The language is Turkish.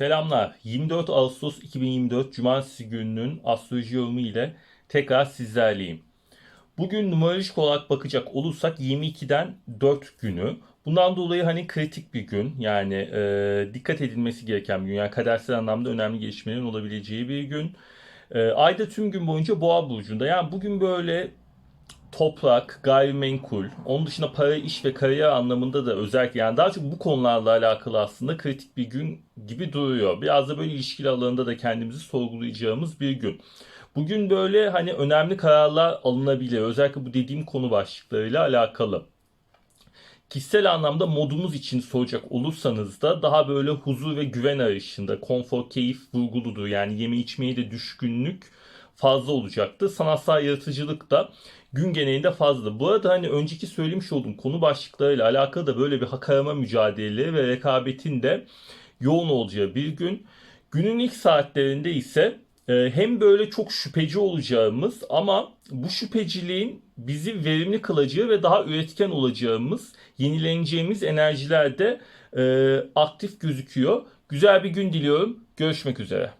Selamlar. 24 Ağustos 2024 Cumartesi gününün astroloji yorumu ile tekrar sizlerleyim. Bugün numerolojik olarak bakacak olursak 22'den 4 günü. Bundan dolayı hani kritik bir gün. Yani e, dikkat edilmesi gereken bir gün. Yani kadersel anlamda önemli gelişmelerin olabileceği bir gün. E, ayda tüm gün boyunca boğa burcunda. Yani bugün böyle toprak, gayrimenkul, onun dışında para, iş ve kariyer anlamında da özellikle yani daha çok bu konularla alakalı aslında kritik bir gün gibi duruyor. Biraz da böyle ilişkili alanında da kendimizi sorgulayacağımız bir gün. Bugün böyle hani önemli kararlar alınabilir. Özellikle bu dediğim konu başlıklarıyla alakalı. Kişisel anlamda modumuz için soracak olursanız da daha böyle huzur ve güven arayışında, konfor, keyif vurguludur. Yani yeme içmeye de düşkünlük fazla olacaktı. Sanatsal yaratıcılık da gün genelinde fazla. Bu arada hani önceki söylemiş olduğum konu başlıklarıyla alakalı da böyle bir hak arama mücadeleleri ve rekabetin de yoğun olacağı bir gün. Günün ilk saatlerinde ise e, hem böyle çok şüpheci olacağımız ama bu şüpheciliğin bizi verimli kılacağı ve daha üretken olacağımız, yenileneceğimiz enerjiler de e, aktif gözüküyor. Güzel bir gün diliyorum. Görüşmek üzere.